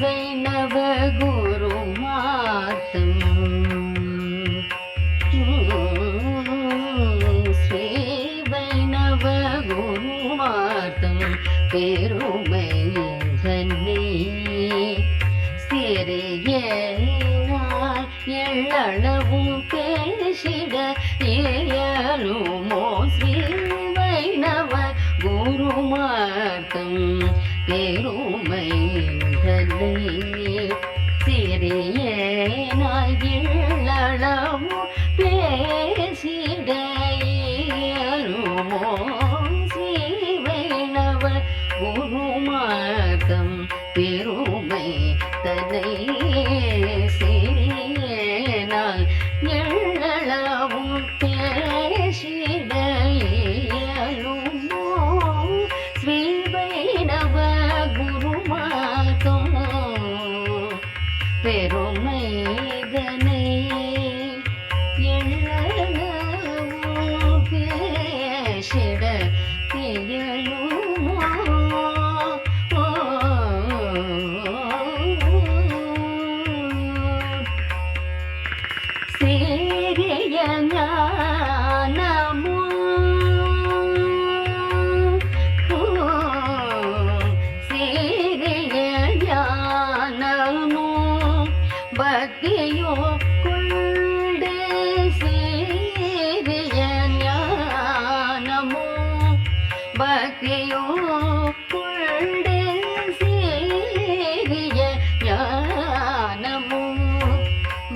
வைணவ குரு மாத்தம் ஸ்ரீ வைணவ குரு மாத்தம் பெருமை தன்னை சிறிய எள்ளளவும் பேசிட ஏயலுமோ ஸ்ரீ வைணவ குருமார்த்தம் பெருமை தன்னை சிறிய நாயிழளவும்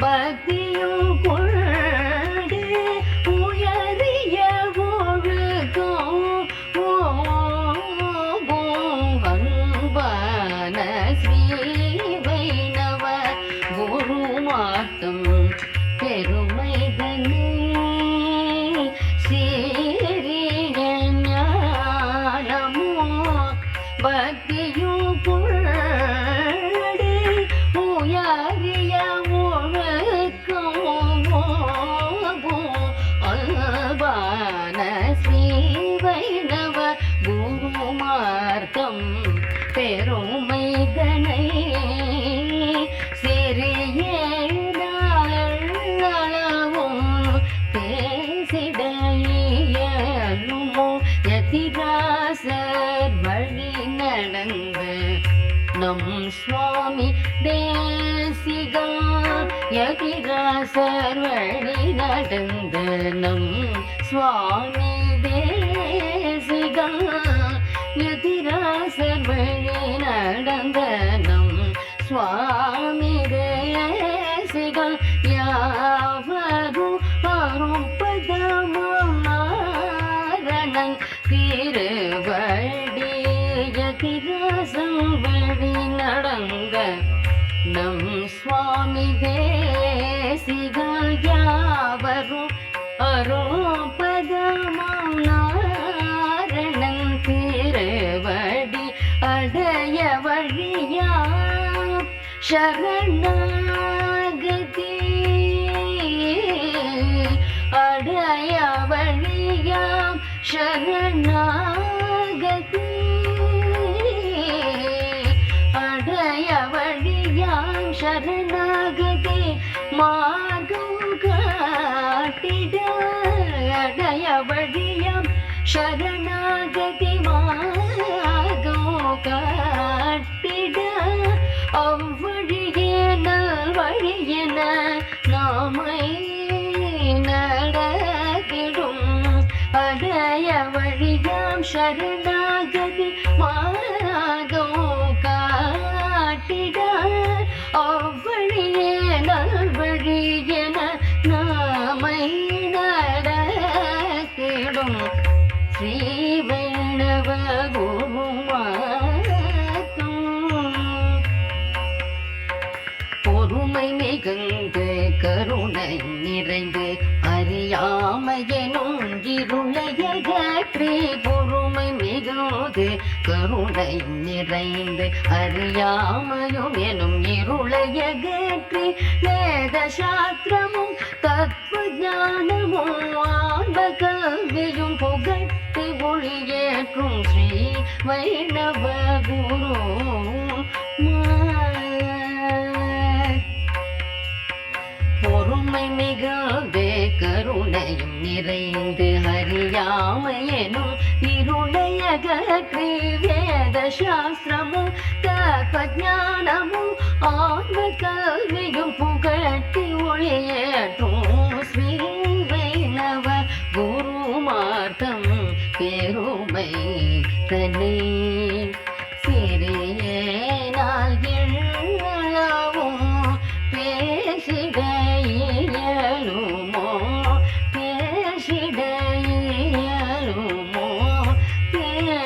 ಭಕ್ತಿ நம் சுவாமி தேசிகா. யதிராசர் வழி நடந்து நம் சுவாமி தேசிகா. யதிராசர் வழி நடந்த நம் சுவாமி சுவாமி தேசிகள் யாவரும் அரோபதமாம் நாரணன் திருவடி அடைய வழியா சரணாகதி அடைய வழியாம் சரணா சரணாகதி மார்க்கம் காட்டிட அவ்வழியே நல் நாமை நடத்திடும். அடைய வழியாம் சரணாகதி மாகோ காட்டிட அவ்வழியே நல்வழியன நாமை நடத்திடும். ஸ்ரீ வேணவ பொறுமை மிகுந்து கருணை நிறைந்து அறியாமையனும் இருளையகற்றி பொறுமை மிகுந்து கருணை நிறைந்து அறியாமையும் எனும் இருளையகற்றி வேத சாஸ்திரமும் தத்துவ ஞானமும் ஆன்ம கல்வியும் நிற்கும் ஸ்ரீ வைணவ குரு பொறுமை மிகவே கருணையும் நிறைந்து ஹரியாமையனும் இருளயகற்றி வேத சாஸ்திரமும் தத்வஜானமும் ஆன்ம கல்வியும் புகழ்த்தி ஒளியே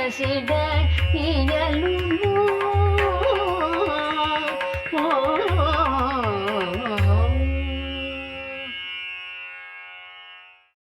president.